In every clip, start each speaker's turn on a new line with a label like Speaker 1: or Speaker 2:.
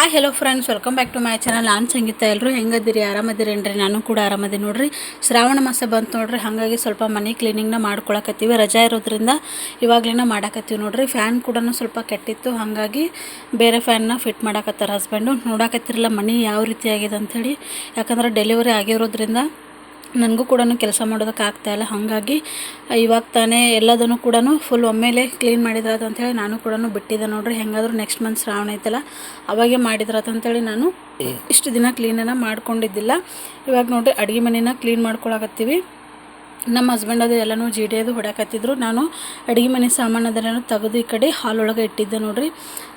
Speaker 1: Hi hello friends welcome back to my channel ನಾನು ಸಂಗೀತ ಎಲ್ಲರೂ ಹೆಂಗದಿರಿ? ಆರಾಮದಿರೇನ್ರಿ? ನಾನು ಕೂಡ ಆರಾಮದಿ ನೋಡ್ರಿ. ಶ್ರಾವಣ ಮಾಸ ಬಂತು ನೋಡ್ರಿ. ಹಾಗಾಗಿ ಸ್ವಲ್ಪ ಮನೆ ಕ್ಲೀನಿಂಗ್ನ ಮಾಡ್ಕೊಳಕತ್ತೀವಿ. ರಜಾ ಇರೋದ್ರಿಂದ ಇವಾಗ್ಲಿನ ಮಾಡಾಕತ್ತೀವಿ ನೋಡ್ರಿ. ಫ್ಯಾನ್ ಕೂಡ ಸ್ವಲ್ಪ ಕೆಟ್ಟಿತ್ತು. ಹಾಗಾಗಿ ಬೇರೆ ಫ್ಯಾನ್ನ ಫಿಟ್ ಮಾಡಾಕತ್ತಾರ ಹಸ್ಬೆಂಡು ನೋಡಾಕತ್ತಿರಲ್ಲ ಮನೆ ಯಾವ ರೀತಿ ಆಗಿದೆ ಅಂಥೇಳಿ ಯಾಕಂದ್ರೆ ಡೆಲಿವರಿ ಆಗಿರೋದ್ರಿಂದ ನನಗೂ ಕೂಡ ಕೆಲಸ ಮಾಡೋದಕ್ಕೆ ಇಲ್ಲ. ಹಾಗಾಗಿ ಇವಾಗ ತಾನೇ ಎಲ್ಲದನ್ನು ಕೂಡ ಫುಲ್ ಒಮ್ಮೆಲೆ ಕ್ಲೀನ್ ಮಾಡಿದ್ರಾತ ಅಂಥೇಳಿ ನಾನು ಕೂಡ ಬಿಟ್ಟಿದ್ದೆ ನೋಡ್ರಿ. ಹೆಂಗಾದ್ರೂ ನೆಕ್ಸ್ಟ್ ಮಂತ್ ಶ್ರಾವಣ ಐತಲ್ಲ, ಅವಾಗೆ ಮಾಡಿದ್ರಾತ ಅಂತೇಳಿ ನಾನು ಇಷ್ಟು ದಿನ ಕ್ಲೀನನ್ನು ಮಾಡ್ಕೊಂಡಿದ್ದಿಲ್ಲ. ಇವಾಗ ನೋಡ್ರಿ ಅಡುಗೆ ಮನೆನ ಕ್ಲೀನ್ ಮಾಡ್ಕೊಳಕತ್ತೀವಿ. ನಮ್ಮ ಹಸ್ಬೆಂಡ್ ಅದು ಎಲ್ಲನೂ ಡಿ ಅದು ಹೊಡ್ಯಾಕತ್ತಿದ್ರು. ನಾನು ಅಡುಗೆ ಮನೆ ಸಾಮಾನು ಅದನ್ನೆಲ್ಲ ತೆಗೆದು ಈ ಕಡೆ ಹಾಲ್ ಒಳಗೆ ಇಟ್ಟಿದ್ದೆ ನೋಡ್ರಿ.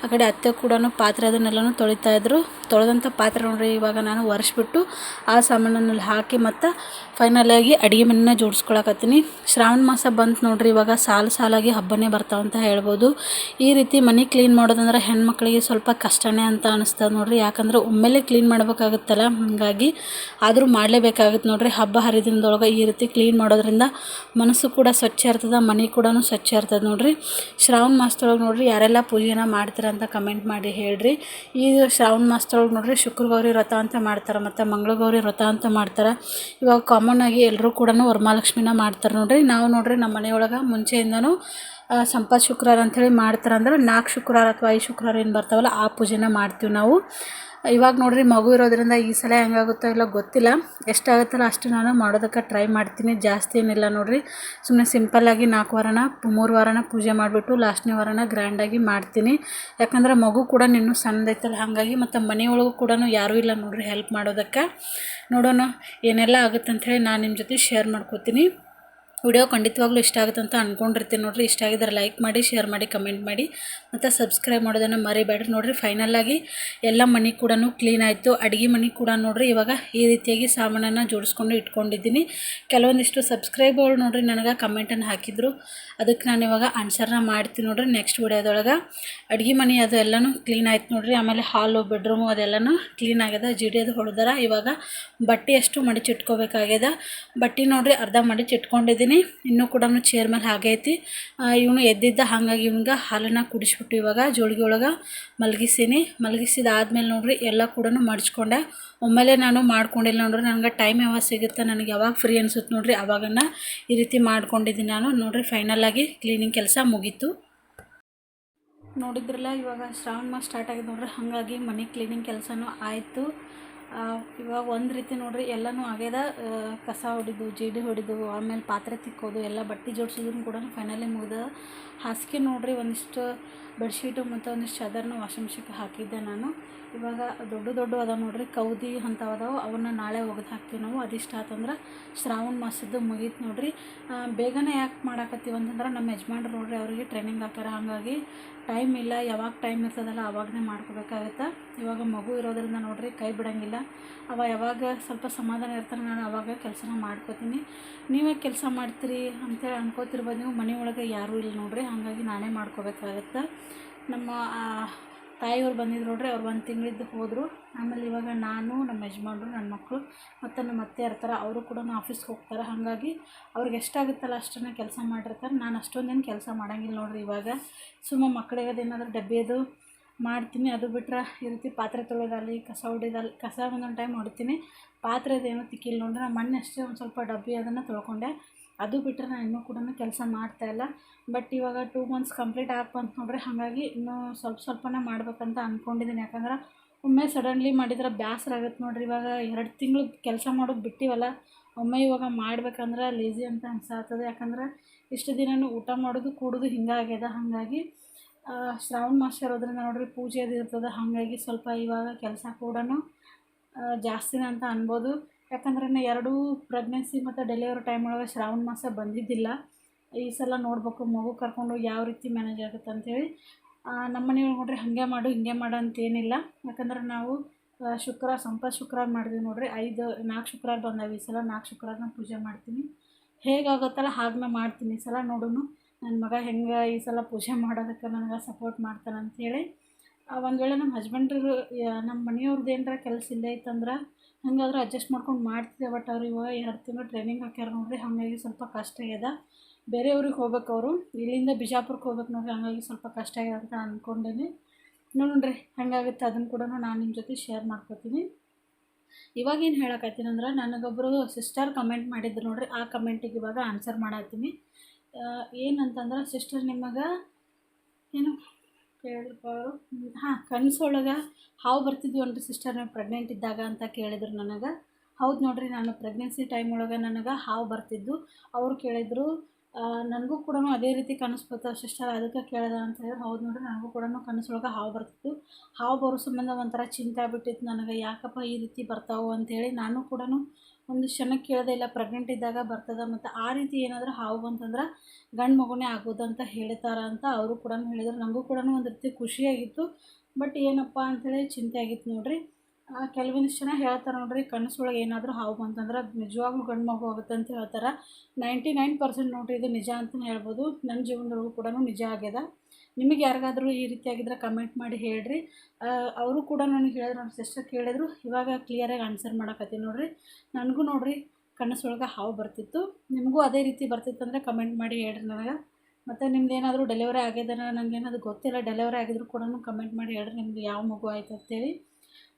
Speaker 1: ಆ ಕಡೆ ಅತ್ತೆ ಕೂಡ ಪಾತ್ರೆ ಅದನ್ನೆಲ್ಲನೂ ತೊಳಿತಾ ಇದ್ದರು ತೊಳೆದಂಥ ಪಾತ್ರೆ ನೋಡ್ರಿ ಇವಾಗ ನಾನು ಒರೆಸ್ಬಿಟ್ಟು ಆ ಸಾಮಾನನ್ನೆಲ್ಲ ಹಾಕಿ ಮತ್ತು ಫೈನಲಾಗಿ ಅಡುಗೆ ಮನೆನ ಜೋಡಿಸ್ಕೊಳಕತ್ತೀನಿ. ಶ್ರಾವಣ ಮಾಸ ಬಂತು ನೋಡ್ರಿ ಇವಾಗ ಸಾಲು ಸಾಲಾಗಿ ಹಬ್ಬನೇ ಬರ್ತಾವಂತ ಹೇಳ್ಬೋದು. ಈ ರೀತಿ ಮನೆ ಕ್ಲೀನ್ ಮಾಡೋದಂದ್ರೆ ಹೆಣ್ಮಕ್ಳಿಗೆ ಸ್ವಲ್ಪ ಕಷ್ಟನೇ ಅಂತ ಅನಿಸ್ತದೆ ನೋಡ್ರಿ. ಯಾಕಂದ್ರೆ ಒಮ್ಮೆಲೆ ಕ್ಲೀನ್ ಮಾಡಬೇಕಾಗುತ್ತಲ್ಲ. ಹಾಗಾಗಿ ಆದರೂ ಮಾಡಲೇಬೇಕಾಗುತ್ತೆ ನೋಡ್ರಿ. ಹಬ್ಬ ಹರಿದಿನದೊಳಗೆ ಈ ರೀತಿ ಕ್ಲೀನ್ ಮಾಡೋದ್ರಿಂದ ಮನಸ್ಸು ಕೂಡ ಸ್ವಚ್ಛ ಇರ್ತದೆ, ಮನೆ ಕೂಡ ಸ್ವಚ್ಛ ಇರ್ತದೆ ನೋಡಿರಿ. ಶ್ರಾವಣ ಮಾಸದೊಳಗೆ ನೋಡಿರಿ ಯಾರೆಲ್ಲ ಪೂಜೆನ ಮಾಡ್ತೀರ ಅಂತ ಕಮೆಂಟ್ ಮಾಡಿ ಹೇಳಿರಿ. ಈ ಶ್ರಾವಣ ಮಾಸದೊಳಗೆ ನೋಡಿರಿ ಶುಕ್ರಗೌರಿ ವ್ರತ ಅಂತ ಮಾಡ್ತಾರೆ ಮತ್ತು ಮಂಗಳಗೌರಿ ವ್ರತ ಅಂತ ಮಾಡ್ತಾರೆ. ಇವಾಗ ಕಾಮನ್ ಆಗಿ ಎಲ್ಲರೂ ಕೂಡ ವರಮಹಾಲಕ್ಷ್ಮಿನ ಮಾಡ್ತಾರೆ ನೋಡಿರಿ. ನಾವು ನೋಡಿರಿ ನಮ್ಮ ಮನೆಯೊಳಗೆ ಮುಂಚೆಯಿಂದನೂ ಸಂಪತ್ ಶುಕ್ರವಾರ ಅಂಥೇಳಿ ಮಾಡ್ತಾರೆ ಅಂದ್ರೆ ನಾಲ್ಕು ಶುಕ್ರವಾರ ಅಥವಾ ಐದು ಶುಕ್ರವಾರ ಏನು ಬರ್ತಾವಲ್ಲ, ಆ ಪೂಜೆನ ಮಾಡ್ತೀವಿ ನಾವು. ಇವಾಗ ನೋಡ್ರಿ ಮಗು ಇರೋದ್ರಿಂದ ಈ ಸಲ ಹೆಂಗಾಗುತ್ತೋ ಇಲ್ಲ ಗೊತ್ತಿಲ್ಲ. ಎಷ್ಟಾಗುತ್ತಲ್ಲ ಅಷ್ಟು ನಾನು ಮಾಡೋದಕ್ಕೆ ಟ್ರೈ ಮಾಡ್ತೀನಿ. ಜಾಸ್ತಿ ಏನಿಲ್ಲ ನೋಡ್ರಿ. ಸುಮ್ಮನೆ ಸಿಂಪಲ್ಲಾಗಿ ನಾಲ್ಕು ವಾರನ, ಮೂರು ವಾರನ ಪೂಜೆ ಮಾಡಿಬಿಟ್ಟು ಲಾಸ್ಟ್ನೇ ವಾರನ ಗ್ರ್ಯಾಂಡಾಗಿ ಮಾಡ್ತೀನಿ. ಯಾಕಂದ್ರೆ ಮಗು ಕೂಡ ನಿನ್ನೂ ಸಣ್ಣದೈತಲ್ಲ ಹಾಗಾಗಿ ಮತ್ತು ಮನೆಯೊಳಗೂ ಕೂಡ ಯಾರೂ ಇಲ್ಲ ನೋಡ್ರಿ ಹೆಲ್ಪ್ ಮಾಡೋದಕ್ಕೆ. ನೋಡೋಣ, ಏನೆಲ್ಲ ಆಗುತ್ತೆ ಅಂಥೇಳಿ ನಾನು ನಿಮ್ಮ ಜೊತೆ ಶೇರ್ ಮಾಡ್ಕೋತೀನಿ. ವಿಡಿಯೋ ಖಂಡಿತವಾಗ್ಲೂ ಇಷ್ಟ ಆಗುತ್ತೆ ಅಂತ ಅಂದ್ಕೊಂಡಿರ್ತೀನಿ ನೋಡಿರಿ. ಇಷ್ಟ ಆಗಿದ್ರೆ ಲೈಕ್ ಮಾಡಿ ಶೇರ್ ಮಾಡಿ ಕಮೆಂಟ್ ಮಾಡಿ. ಮತ್ತು ಸಬ್ಸ್ಕ್ರೈಬ್ ಮಾಡೋದನ್ನು ಮರಿಬೇಡ್ರಿ ನೋಡ್ರಿ. ಫೈನಲಾಗಿ ಎಲ್ಲ ಮನೆ ಕೂಡ ಕ್ಲೀನ್ ಆಯಿತು. ಅಡುಗೆ ಮನೆ ಕೂಡ ನೋಡಿರಿ. ಇವಾಗ ಈ ರೀತಿಯಾಗಿ ಸಾಮಾನನ್ನು ಜೋಡಿಸ್ಕೊಂಡು ಇಟ್ಕೊಂಡಿದ್ದೀನಿ. ಕೆಲವೊಂದಿಷ್ಟು ಸಬ್ಸ್ಕ್ರೈಬರ್ ನೋಡಿರಿ ನನಗೆ ಕಮೆಂಟನ್ನು ಹಾಕಿದ್ರು. ಅದಕ್ಕೆ ನಾನು ಇವಾಗ ಆನ್ಸರ್ನ ಮಾಡ್ತೀನಿ ನೋಡಿರಿ ನೆಕ್ಸ್ಟ್ ವಿಡಿಯೋದೊಳಗೆ. ಅಡುಗೆ ಮನೆ ಅದು ಎಲ್ಲನೂ ಕ್ಲೀನ್ ಆಯ್ತು ನೋಡಿರಿ. ಆಮೇಲೆ ಹಾಲು ಬೆಡ್ರೂಮು ಅದೆಲ್ಲನೂ ಕ್ಲೀನ್ ಆಗ್ಯದ. ಜಿಡಿ ಅದು ಹೊಡೆದಾರ ಇವಾಗ ಬಟ್ಟೆ ಅಷ್ಟು ಮಡಿಚಿಟ್ಕೋಬೇಕಾಗ್ಯದ. ಬಟ್ಟೆ ನೋಡಿರಿ ಅರ್ಧ ಮಡಿಚಿಟ್ಕೊಂಡಿದ್ದೀನಿ. ಇನ್ನೂ ಕೂಡ ಚೇರ್ ಮೇಲೆ ಹಾಗೆ ಐತಿ. ಇವನು ಎದ್ದಿದ್ದ ಹಾಗಾಗಿ ಇವ್ನಿಗೆ ಹಾಲನ್ನು ಕುಡಿಸ್ಬಿಟ್ಟು ಇವಾಗ ಜೋಳಿಗೆ ಒಳಗೆ ಮಲಗಿಸೀನಿ. ಮಲಗಿಸಿದಾದ್ಮೇಲೆ ನೋಡ್ರಿ ಎಲ್ಲ ಕೂಡ ಮಡ್ಚ್ಕೊಂಡೆ. ಒಮ್ಮೆಲೆ ನಾನು ಮಾಡ್ಕೊಂಡಿಲ್ಲ ನೋಡ್ರಿ. ನನಗೆ ಟೈಮ್ ಯಾವಾಗ ಸಿಗುತ್ತೆ ನನಗೆ ಯಾವಾಗ ಫ್ರೀ ಅನ್ಸುತ್ತೆ ನೋಡ್ರಿ ಅವಾಗನ್ನ ಈ ರೀತಿ ಮಾಡ್ಕೊಂಡಿದ್ದೀನಿ ನಾನು. ನೋಡ್ರಿ ಫೈನಲಾಗಿ ಕ್ಲೀನಿಂಗ್ ಕೆಲಸ ಮುಗೀತು. ನೋಡಿದ್ರಲ್ಲ ಇವಾಗ ಶ್ರಾವಣ ಮಾಸ ಸ್ಟಾರ್ಟ್ ಆಗಿದೆ ನೋಡ್ರಿ, ಹಾಗಾಗಿ ಮನೆ ಕ್ಲೀನಿಂಗ್ ಕೆಲಸನೂ ಆಯಿತು. ಇವಾಗ ಒಂದು ರೀತಿ ನೋಡ್ರಿ, ಎಲ್ಲನೂ ಆಗ್ಯದ ಕಸ ಹೊಡಿದು, ಜೀಡಿ ಹೊಡಿದು, ಆಮೇಲೆ ಪಾತ್ರೆ ತಿಕ್ಕೋದು, ಎಲ್ಲ ಬಟ್ಟೆ ಜೋಡಿಸಿದ್ರು ಕೂಡ ಫೈನಲಿ ಮುಗ್ದ. ಹಾಸಿಗೆ ನೋಡ್ರಿ, ಒಂದಿಷ್ಟು ಬೆಡ್ಶೀಟು ಮತ್ತು ಒಂದಿಷ್ಟು ಚದರ್ನ ವಾಷಿಂಗ್ ಮಿಷಿನ್ಗೆ ಹಾಕಿದ್ದೆ ನಾನು. ಇವಾಗ ದೊಡ್ಡ ದೊಡ್ಡ ಅದಾವೆ ನೋಡ್ರಿ, ಕೌದಿ ಅಂಥವು ಅದಾವ ಅವನ್ನ ನಾಳೆ ಒಗೆದು ಹಾಕ್ತೀವಿ ನಾವು. ಅದಿಷ್ಟ ಆತಂದ್ರೆ ಶ್ರಾವಣ ಮಾಸದ್ದು ಮುಗೀತು ನೋಡ್ರಿ. ಬೇಗನೆ ಯಾಕೆ ಮಾಡಾಕತ್ತೀವಿ ಅಂತಂದ್ರೆ ನಮ್ಮ ಯಜಮಾನ್ರು ನೋಡ್ರಿ, ಅವರಿಗೆ ಟ್ರೈನಿಂಗ್ ಹಾಕ್ಯಾರ, ಹಾಗಾಗಿ ಟೈಮ್ ಇಲ್ಲ, ಯಾವಾಗ ಟೈಮ್ ಇರ್ತದಲ್ಲ ಅವಾಗನೇ ಮಾಡ್ಕೋಬೇಕಾಗತ್ತೆ. ಇವಾಗ ಮಗು ಇರೋದ್ರಿಂದ ನೋಡ್ರಿ, ಕೈ ಬಿಡಂಗಿಲ್ಲ. ಅವ ಯಾವಾಗ ಸ್ವಲ್ಪ ಸಮಾಧಾನ ಇರ್ತಾರೆ ನಾನು ಅವಾಗ ಕೆಲಸನ ಮಾಡ್ಕೋತೀನಿ. ನೀವೇ ಕೆಲಸ ಮಾಡ್ತೀರಿ ಅಂತೇಳಿ ಅನ್ಕೋತಿರ್ಬೋದು. ನೀವು ಮನೆ ಒಳಗೆ ಯಾರೂ ಇಲ್ಲ ನೋಡ್ರಿ. ಹಾಗಾಗಿ ನಾನೇ ಮಾಡ್ಕೋಬೇಕಾಗತ್ತೆ. ನಮ್ಮ ತಾಯಿಯವ್ರು ಬಂದಿದ್ರು ನೋಡ್ರಿ. ಅವ್ರು ಒಂದು ತಿಂಗಳಿದ್ದು ಹೋದರು. ಆಮೇಲೆ ಇವಾಗ ನಾನು, ನಮ್ಮ ಯಜಮಾನ್ರು, ನನ್ನ ಮಕ್ಕಳು ಮತ್ತು ನಮ್ಮ ಅತ್ತೆ ಇರ್ತಾರೆ ಅವರು ಕೂಡ ಆಫೀಸ್ಗೆ ಹೋಗ್ತಾರೆ. ಹಾಗಾಗಿ ಅವ್ರಿಗೆ ಎಷ್ಟಾಗುತ್ತಲ್ಲ ಅಷ್ಟನ್ನು ಕೆಲಸ ಮಾಡಿರ್ತಾರೆ. ನಾನು ಅಷ್ಟೊಂದೇನು ಕೆಲಸ ಮಾಡೋಂಗಿಲ್ಲ ನೋಡ್ರಿ ಇವಾಗ. ಸುಮ್ಮ ಮಕ್ಕಳಿಗೆ ಅದೇನಾದ್ರೂ ಡಬ್ಬಿಯದು ಮಾಡ್ತೀನಿ. ಅದು ಬಿಟ್ರೆ ಈ ರೀತಿ ಪಾತ್ರೆ ತೊಳೆದಲ್ಲಿ ಕಸ ಹೊಡಿದಲ್ಲಿ ಕಸ ಒಂದೊಂದು ಟೈಮ್ ಹೊಡಿತೀನಿ ಪಾತ್ರೆದೇನೋ ತಿಕ್ಕಿಲ್ಲ. ನೋಡಿದ್ರೆ ನಾನು ಮೊನ್ನೆ ಅಷ್ಟೇ ಒಂದು ಸ್ವಲ್ಪ ಡಬ್ಬಿ ಅದನ್ನು ತೊಳ್ಕೊಂಡೆ. ಅದು ಬಿಟ್ಟರೆ ನಾನು ಇನ್ನೂ ಕೂಡ ಕೆಲಸ ಮಾಡ್ತಾಯಿಲ್ಲ ಬಟ್ ಇವಾಗ ಟೂ ಮಂತ್ಸ್ ಕಂಪ್ಲೀಟ್ ಆಗ್ಬಂತ ನೋಡ್ರೆ ಹಾಗಾಗಿ ಇನ್ನೂ ಸ್ವಲ್ಪ ಸ್ವಲ್ಪನೇ ಮಾಡ್ಬೇಕಂತ ಅಂದ್ಕೊಂಡಿದ್ದೀನಿ ಯಾಕಂದ್ರೆ ಒಮ್ಮೆ ಸಡನ್ಲಿ ಮಾಡಿದ್ರೆ ಬ್ಯಾಸರ ಆಗುತ್ತೆ ನೋಡ್ರಿ. ಇವಾಗ ಎರಡು ತಿಂಗಳು ಕೆಲಸ ಮಾಡೋದು ಬಿಟ್ಟಿವಲ್ಲ, ಒಮ್ಮೆ ಇವಾಗ ಮಾಡ್ಬೇಕಂದ್ರೆ ಲೇಜಿ ಅಂತ ಅನ್ಸಾತದೆ. ಯಾಕಂದ್ರೆ ಇಷ್ಟು ದಿನನೂ ಊಟ ಮಾಡೋದು ಕೂಡೋದು ಹಿಂಗಾಗ್ಯದ. ಹಾಗಾಗಿ ಶ್ರಾವಣ ಮಾಸ ಇರೋದ್ರಿಂದ ನೋಡ್ರಿ ಪೂಜೆ ಅದು ಇರ್ತದೆ. ಹಾಗಾಗಿ ಸ್ವಲ್ಪ ಇವಾಗ ಕೆಲಸ ಕೂಡ ಜಾಸ್ತಿನೇ ಅಂತ ಅನ್ಬೋದು. ಯಾಕಂದ್ರೆ ನಾನು ಎರಡೂ ಪ್ರೆಗ್ನೆನ್ಸಿ ಮತ್ತು ಡೆಲಿವರಿ ಟೈಮ್ ಒಳಗೆ ಶ್ರಾವಣ ಮಾಸ ಬಂದಿದ್ದಿಲ್ಲ. ಈ ಸಲ ನೋಡ್ಬೇಕು ಮಗು ಕರ್ಕೊಂಡು ಯಾವ ರೀತಿ ಮ್ಯಾನೇಜ್ ಆಗುತ್ತೆ ಅಂಥೇಳಿ ನಮ್ಮ ಮನೆಯೊಳಗೆ ನೋಡ್ರಿ ಹಾಗೆ ಮಾಡು, ಹಿಂಗೆ ಮಾಡು ಅಂತೇನಿಲ್ಲ ಯಾಕಂದ್ರೆ ನಾವು ಶುಕ್ರ ಶುಕ್ರವಾರ ಸಂಪತ್ ಶುಕ್ರವಾರ ಮಾಡಿದ್ವಿ ನೋಡ್ರಿ. ಐದು, ನಾಲ್ಕು ಶುಕ್ರವಾರ ಬಂದಾವೆ ಈ ಸಲ. ನಾಲ್ಕು ಶುಕ್ರವಾರನ ಪೂಜೆ ಮಾಡ್ತೀನಿ. ಹೇಗಾಗುತ್ತಲ್ಲ ಹಾಗೆ ಮಾಡ್ತೀನಿ ಈ ಸಲ ನೋಡೋಣ ನನ್ನ ಮಗ ಹೆಂಗೆ ಈ ಸಲ ಪೂಜೆ ಮಾಡೋದಕ್ಕೆ ನನಗೆ ಸಪೋರ್ಟ್ ಮಾಡ್ತಾನೆ ಅಂಥೇಳಿ ಒಂದು ವೇಳೆ ನಮ್ಮ ಹಸ್ಬೆಂಡ್ರು ನಮ್ಮ ಮನೆಯವ್ರದ್ದು ಏನರ ಕೆಲಸ ಇಲ್ಲೇ ಇತ್ತಂದ್ರೆ ಹಂಗಾದ್ರೆ ಅಡ್ಜಸ್ಟ್ ಮಾಡ್ಕೊಂಡು ಮಾಡ್ತಿದ್ದೆ ಬಟ್ ಅವ್ರು ಇವಾಗ ಎರಡು ತಿಂಗಳು ಟ್ರೈನಿಂಗ್ ಹಾಕ್ಯಾರ ನೋಡ್ರಿ, ಹಾಗಾಗಿ ಸ್ವಲ್ಪ ಕಷ್ಟ ಆಗ್ಯದ. ಬೇರೆಯವ್ರಿಗೆ ಹೋಗ್ಬೇಕು ಅವರು, ಇಲ್ಲಿಂದ ಬಿಜಾಪುರಕ್ಕೆ ಹೋಗ್ಬೇಕು ನೋಡ್ರಿ, ಹಾಗಾಗಿ ಸ್ವಲ್ಪ ಕಷ್ಟ ಆಗ್ಯದ ಅಂತ ಅಂದ್ಕೊಂಡೇನೆ ನೋಡ್ರಿ ಹಂಗಾಗುತ್ತೆ ಅದನ್ನು ಕೂಡ ನಾನು ನಿಮ್ಮ ಜೊತೆ ಶೇರ್ ಮಾಡ್ಕೊತೀನಿ. ಇವಾಗೇನು ಹೇಳಕತ್ತೀನಿ ಅಂದ್ರೆ ನನಗೊಬ್ಬರು ಸಿಸ್ಟರ್ ಕಮೆಂಟ್ ಮಾಡಿದ್ರು ನೋಡ್ರಿ, ಆ ಕಮೆಂಟಿಗೆ ಇವಾಗ ಆನ್ಸರ್ ಮಾಡತ್ತೀನಿ. ಏನಂತಂದ್ರೆ ಸಿಸ್ಟರ್ ನಿಮಗೆ ಏನು? ಕೇಳಿದ್ರು ಅವರು ಹಾಂ, ಕನಸೊಳಗೆ ಹಾವು ಬರ್ತಿದ್ವಿ ಅನ್ರಿ ಸಿಸ್ಟರ್ ನೀವು ಪ್ರೆಗ್ನೆಂಟ್ ಇದ್ದಾಗ ಅಂತ ಕೇಳಿದ್ರು ನನಗೆ. ಹೌದು ನೋಡಿರಿ, ನಾನು ಪ್ರೆಗ್ನೆನ್ಸಿ ಟೈಮ್ ಒಳಗೆ ನನಗೆ ಹಾವು ಬರ್ತಿದ್ದು. ಅವ್ರು ಕೇಳಿದರು ನನಗೂ ಕೂಡ ಅದೇ ರೀತಿ ಕನಸು ಬರ್ತಾವೆ ಸಿಸ್ಟರ್ ಅದಕ್ಕೆ ಕೇಳಿದೆ ಅಂತ ಹೇಳಿ, ಹೌದು ನೋಡಿ ನನಗೂ ಕೂಡ ಕನಸೊಳಗೆ ಹಾವು ಬರ್ತಿತ್ತು. ಹಾವು ಬರೋ ಸಂಬಂಧ ಒಂಥರ ಚಿಂತೆ ಆಗ್ಬಿಟ್ಟಿತ್ತು ನನಗೆ, ಯಾಕಪ್ಪ ಈ ರೀತಿ ಬರ್ತಾವೆ? ಅಂಥೇಳಿ ನಾನು ಕೂಡ ಒಂದು ಕ್ಷಣಕ್ಕೆ ಕೇಳದೆ, ಇಲ್ಲ ಪ್ರೆಗ್ನೆಂಟ್ ಇದ್ದಾಗ ಬರ್ತದೆ, ಮತ್ತು ಆ ರೀತಿ ಏನಾದರೂ ಹಾವು ಬಂತಂದ್ರೆ ಗಂಡು ಮಗುನೇ ಆಗೋದಂತ ಹೇಳ್ತಾರ ಅಂತ ಅವರು ಕೂಡ ಹೇಳಿದರು. ನನಗೂ ಕೂಡ ಒಂದು ರೀತಿ ಖುಷಿಯಾಗಿತ್ತು, ಬಟ್ ಏನಪ್ಪ ಅಂಥೇಳಿ ಚಿಂತೆ ಆಗಿತ್ತು ನೋಡ್ರಿ. ಕೆಲವೊಂದಿಷ್ಟು ಜನ ಹೇಳ್ತಾರೆ ನೋಡ್ರಿ ಕನಸೊಳಗೆ ಏನಾದರೂ ಹಾವು ಬಂತಂದ್ರೆ ಅದು ನಿಜವಾಗ್ಲೂ ಗಂಡು ಮಗು ಆಗುತ್ತೆ ಅಂತ ಹೇಳ್ತಾರೆ. ನೈಂಟಿ ನೈನ್ ಪರ್ಸೆಂಟ್ ನೋಡ್ರಿ ಇದು ನಿಜ ಅಂತಲೇ ಹೇಳ್ಬೋದು. ನನ್ನ ಜೀವನದೊಳಗೂ ಕೂಡ ನಿಜ ಆಗ್ಯದ. ನಿಮಗೆ ಯಾರಿಗಾದರೂ ಈ ರೀತಿ ಆಗಿದ್ರೆ ಕಮೆಂಟ್ ಮಾಡಿ ಹೇಳ್ರಿ. ಅವರು ಕೂಡ ನನಗೆ ಹೇಳಿದ್ರು ನನ್ನ ಸಿಸ್ಟರ್ ಕೇಳಿದ್ರು. ಇವಾಗ ಕ್ಲಿಯರಾಗಿ ಆನ್ಸರ್ ಮಾಡಕತ್ತೀನಿ ನೋಡ್ರಿ. ನನಗೂ ನೋಡ್ರಿ ಕನಸೊಳಗೆ ಹಾವು ಬರ್ತಿತ್ತು. ನಿಮಗೂ ಅದೇ ರೀತಿ ಬರ್ತಿತ್ತು ಅಂದರೆ ಕಮೆಂಟ್ ಮಾಡಿ ಹೇಳ್ರಿ ನನಗೆ. ಮತ್ತು ನಿಮ್ದು ಏನಾದರೂ ಡೆಲಿವರಿ ಆಗ್ಯದನ ನನಗೇನಾದ್ರು ಗೊತ್ತಿಲ್ಲ ಡೆಲಿವರಿ ಆಗಿದ್ರು ಕೂಡ ಕಮೆಂಟ್ ಮಾಡಿ ಹೇಳ್ರಿ, ನಿಮ್ದು ಯಾವ ಮಗು ಆಯ್ತು ಅಂತೇಳಿ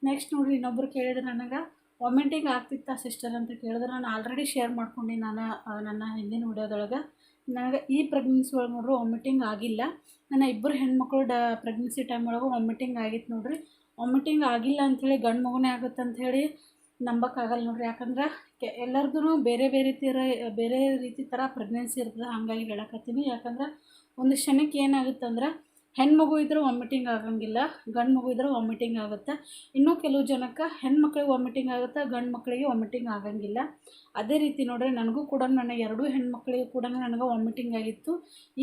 Speaker 1: ನೆಕ್ಸ್ಟ್ ನೋಡ್ರಿ ಇನ್ನೊಬ್ರು ಕೇಳಿದ್ರೆ ನನಗೆ ವಾಮಿಟಿಂಗ್ ಆಗ್ತಿತ್ತ ಸಿಸ್ಟರ್ ಅಂತ ಕೇಳಿದ್ರೆ. ನಾನು ಆಲ್ರೆಡಿ ಶೇರ್ ಮಾಡ್ಕೊಂಡು ನಾನು ನನ್ನ ಹಿಂದಿನ ವಿಡಿಯೋದೊಳಗೆ. ನನಗೆ ಈ ಪ್ರೆಗ್ನೆನ್ಸಿ ಒಳಗೆ ನೋಡ್ರಿ ವಾಮಿಟಿಂಗ್ ಆಗಿಲ್ಲ. ನನ್ನ ಇಬ್ಬರು ಹೆಣ್ಮಕ್ಳು ಡ ಪ್ರೆಗ್ನೆನ್ಸಿ ಟೈಮ್ ಒಳಗೆ ವಾಮಿಟಿಂಗ್ ಆಗಿತ್ತು ನೋಡ್ರಿ. ವಾಮಿಟಿಂಗ್ ಆಗಿಲ್ಲ ಅಂಥೇಳಿ ಗಂಡು ಮಗುನೇ ಆಗುತ್ತೆ ಅಂಥೇಳಿ ನಂಬಕ್ಕಾಗಲ್ಲ ನೋಡ್ರಿ. ಯಾಕಂದ್ರೆ ಕೆ ಎಲ್ಲರದ್ದು ಬೇರೆ ಬೇರೆ ತೀರ, ಬೇರೆ ರೀತಿ ಥರ ಪ್ರೆಗ್ನೆನ್ಸಿ ಇರ್ತದೆ. ಹಾಗಾಗಿ ಹೇಳಕತ್ತೀನಿ ಯಾಕಂದ್ರೆ ಒಂದು ಕ್ಷಣಕ್ಕೆ ಏನಾಗುತ್ತೆ ಅಂದ್ರೆ ಹೆಣ್ಮಗು ಇದ್ರೆ ವಾಮಿಟಿಂಗ್ ಆಗಂಗಿಲ್ಲ ಗಂಡು ಮಗು ಇದ್ರೆ ವಾಮಿಟಿಂಗ್ ಆಗುತ್ತೆ. ಇನ್ನೂ ಕೆಲವು ಜನಕ್ಕೆ ಹೆಣ್ಮಕ್ಳಿಗೆ ವಾಮಿಟಿಂಗ್ ಆಗುತ್ತೆ ಗಂಡು ಮಕ್ಕಳಿಗೆ ವಾಮಿಟಿಂಗ್ ಆಗಂಗಿಲ್ಲ. ಅದೇ ರೀತಿ ನೋಡ್ರಿ, ನನಗೂ ಕೂಡ ನನ್ನ ಎರಡೂ ಹೆಣ್ಮಕ್ಳಿಗೆ ಕೂಡ ನನಗೆ ವಾಮಿಟಿಂಗ್ ಆಗಿತ್ತು.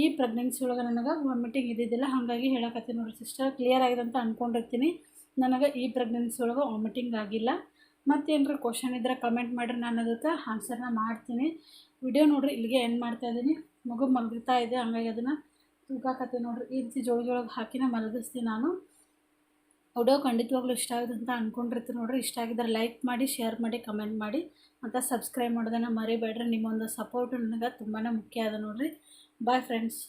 Speaker 1: ಈ ಪ್ರೆಗ್ನೆನ್ಸಿ ಒಳಗೆ ನನಗೆ ವಾಮಿಟಿಂಗ್ ಇದ್ದಿದ್ದಿಲ್ಲ. ಹಾಗಾಗಿ ಹೇಳಕತ್ತೀನಿ ನೋಡ್ರಿ ಸಿಸ್ಟರ್ ಕ್ಲಿಯರ್ ಆಗಿದೆ ಅಂತ ಅಂದ್ಕೊಂಡಿರ್ತೀನಿ ನನಗೆ ಈ ಪ್ರೆಗ್ನೆನ್ಸಿ ಒಳಗೆ ವಾಮಿಟಿಂಗ್ ಆಗಿಲ್ಲ. ಮತ್ತೇನಾರ ಕ್ವಶನ್ ಇದ್ದರೆ ಕಮೆಂಟ್ ಮಾಡಿರಿ. ನಾನು ಅದಕ್ಕೆ ಆನ್ಸರ್ನ ಮಾಡ್ತೀನಿ. ವಿಡಿಯೋ ನೋಡ್ರಿ, ಇಲ್ಲಿಗೆ ಎಂಡ್ ಮಾಡ್ತಾ ಇದ್ದೀನಿ. ಮಗು ಮಲಗ್ತಾ ಇದೆ, ಹಂಗಾಗಿ ಅದನ್ನು ತೂಗಾಕತ್ತೆ ನೋಡ್ರಿ, ಈ ರೀತಿ ಜೋಳ ಜೋಳಗೆ ಹಾಕಿನ ಮಲಗಿಸ್ತೀನಿ ನಾನು. ವಿಡಿಯೋ ಖಂಡಿತವಾಗ್ಲೂ ಇಷ್ಟ ಆಗಿದೆ ಅಂತ ಅಂದ್ಕೊಂಡಿರ್ತೀನಿ ನೋಡ್ರಿ. ಇಷ್ಟ ಆಗಿದ್ರೆ ಲೈಕ್ ಮಾಡಿ ಶೇರ್ ಮಾಡಿ ಕಮೆಂಟ್ ಮಾಡಿ. ಮತ್ತು ಸಬ್ಸ್ಕ್ರೈಬ್ ಮಾಡೋದನ್ನು ಮರಿಬೇಡ್ರಿ. ನಿಮ್ಮೊಂದು ಸಪೋರ್ಟ್ ನನಗೆ ತುಂಬಾ ಮುಖ್ಯ ಅದ ನೋಡ್ರಿ. Bye friends